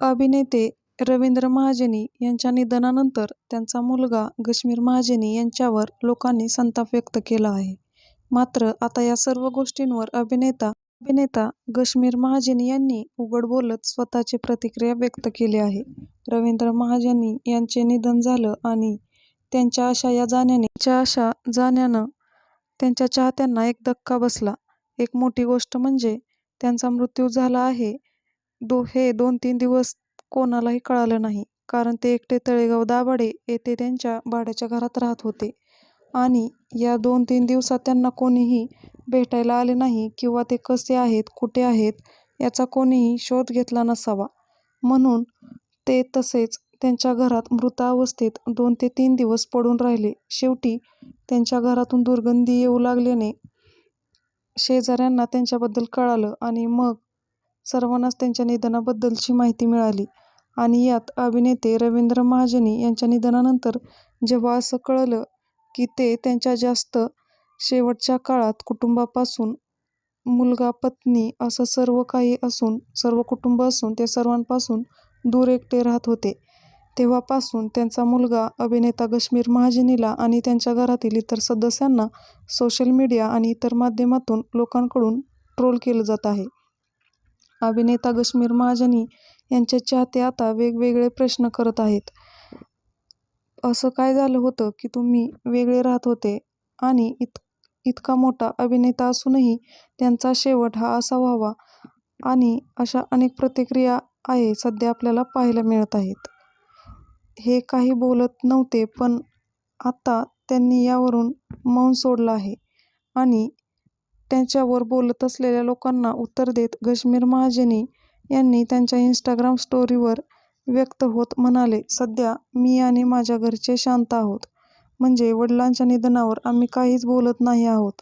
अभिनेते रवींद्र महाजनी यांच्या निधनानंतर त्यांचा मुलगा गश्मीर महाजनी यांच्यावर लोकांनी संताप व्यक्त केला आहे. मात्र आता या सर्व गोष्टींवर अभिनेता अभिनेता गश्मीर महाजनी यांनी उघड बोलत स्वतःची प्रतिक्रिया व्यक्त केली आहे. रवींद्र महाजनी यांचे निधन झालं आणि त्यांच्या अशा या जाण्याने त्यांच्या अशा जाण्यानं त्यांच्या चाहत्यांना एक धक्का बसला. एक मोठी गोष्ट म्हणजे त्यांचा मृत्यू झाला आहे दो हे दोन-तीन दिवस कोणालाही कळालं नाही. कारण ते एकटे तळेगाव दाभाडे येथे त्यांच्या भाड्याच्या घरात राहत होते आणि या दोन-तीन दिवसात त्यांना कोणीही भेटायला आले नाही किंवा ते कसे आहेत, कुठे आहेत याचा कोणीही शोध घेतला नसावा म्हणून ते तसेच त्यांच्या घरात मृतावस्थेत दोन ते तीन दिवस पडून राहिले. शेवटी त्यांच्या घरातून दुर्गंधी येऊ लागल्याने शेजाऱ्यांना त्यांच्याबद्दल कळालं आणि मग सर्वांनाच त्यांच्या निधनाबद्दलची माहिती मिळाली आणि यात अभिनेते रवींद्र महाजनी यांच्या निधनानंतर जेव्हा असं कळलं की ते त्यांच्या जास्त शेवटच्या काळात कुटुंबापासून, मुलगा, पत्नी असं सर्व काही असून, सर्व कुटुंब असून ते सर्वांपासून दूर एकटे राहत होते, तेव्हापासून त्यांचा मुलगा अभिनेता कश्मीर महाजनीला आणि त्यांच्या घरातील इतर सदस्यांना सोशल मीडिया आणि इतर माध्यमातून लोकांकडून ट्रोल केलं जात आहे. अभिनेता कश्मीर महाजनी यांचे चाहते आता वेगवेगळे प्रश्न करत आहेत. असं काय झालं होतं की तुम्ही वेगळे राहत होते आणि इतका मोठा अभिनेता असूनही त्यांचा शेवट हा असा व्हावा आणि अशा अनेक प्रतिक्रिया आहे सध्या आपल्याला पाहायला मिळत आहेत. हे काही बोलत नव्हते पण आता त्यांनी यावरून मौन सोडलं आहे आणि त्यांच्यावर बोलत असलेल्या लोकांना उत्तर देत गश्मीर महाजनी यांनी त्यांच्या इन्स्टाग्राम स्टोरीवर व्यक्त होत म्हणाले, सध्या मी आणि माझ्या घरचे शांत आहोत. म्हणजे वडिलांच्या निधनावर आम्ही काहीच बोलत नाही आहोत.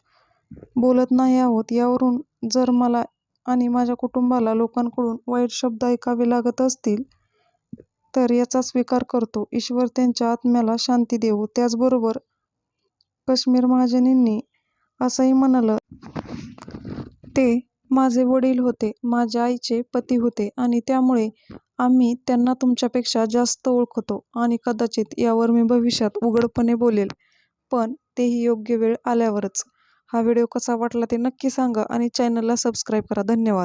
बोलत नाही आहोत यावरून जर मला आणि माझ्या कुटुंबाला लोकांकडून वाईट शब्द ऐकावे लागत असतील तर याचा स्वीकार करतो. ईश्वर त्यांच्या आत्म्याला शांती देऊ त्याचबरोबर कश्मीर महाजनींनी असंही म्हणालं ते माझे वडील होते, माझ्या आईचे पती होते आणि त्यामुळे आम्ही त्यांना तुमच्यापेक्षा जास्त ओळखतो आणि कदाचित यावर मी भविष्यात उघडपणे बोलेल पण तेही योग्य वेळ आल्यावरच. हा व्हिडिओ कसा वाटला ते नक्की सांगा आणि चॅनलला सबस्क्राईब करा. धन्यवाद.